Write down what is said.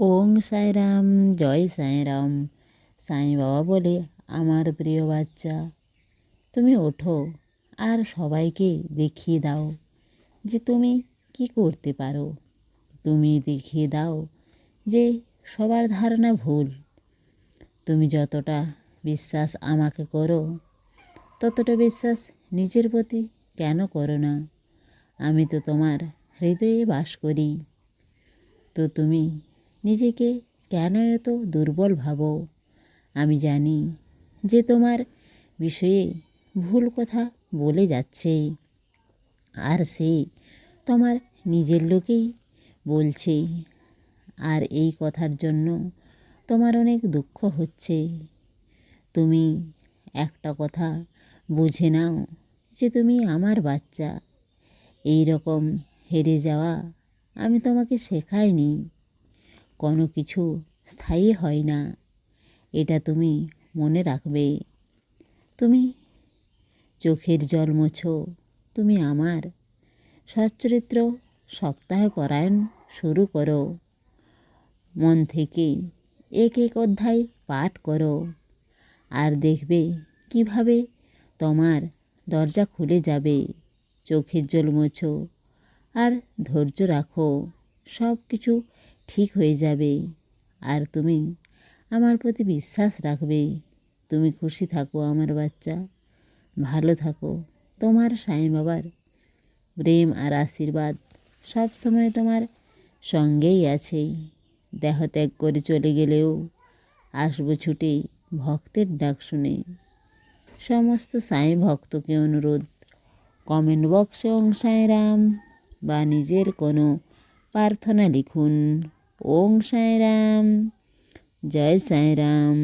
ওং সাইরাম, জয় সাইরাম। সাই বাবা বলে, আমার প্রিয় বাচ্চা, তুমি ওঠো আর সবাইকে দেখিয়ে দাও যে তুমি কি করতে পারো। তুমি দেখিয়ে দাও যে সবার ধারণা ভুল। তুমি যতটা বিশ্বাস আমাকে করো, ততটা বিশ্বাস নিজের প্রতি কেন করো না? আমি তো তোমার হৃদয়ে বাস করি। তো তুমি নিজেকে কেন এত দুর্বল ভাবো? আমি জানি যে তোমার বিষয়ে ভুল কথা বলে যাচ্ছে। আর সে তোমার নিজের লোকেই বলছে। আর এই কথার জন্য তোমার অনেক দুঃখ হচ্ছে। তুমি একটা কথা বুঝে নাও যে তুমি আমার বাচ্চা। এই রকম হেরে যাওয়া আমি তোমাকে শেখাইনি। কোনো কিছু স্থায়ী হয় না। এটা তুমি মনে রাখবে। তুমি চোখের জল মোছো, তুমি আমার সচ্চরিত্র সপ্তাহ পরায়ণ শুরু করো। মন থেকে এক এক অধ্যায় পাঠ করো। আর দেখবে কীভাবে তোমার দরজা খুলে যাবে। চোখের জল মোছো আর ধৈর্য রাখো। সব কিছু ঠিক হয়ে যাবে। আর তুমি আমার প্রতি বিশ্বাস রাখবে। তুমি খুশি থাকো আমার বাচ্চা। ভালো থাকো। তোমার সাই বাবার প্রেম আর আশীর্বাদ সব সময় তোমার সঙ্গেই আছে। দেহ ত্যাগ করে চলে গেলেও আসব ছুটে ভক্তের ডাক শুনে। সমস্ত সাই ভক্তকে অনুরোধ, কমেন্ট বক্সে ওং সাঁয়রাম বা নিজের কোনো প্রার্থনা লিখুন। ওং সাঁয়রাম জয় সাঁয়রাম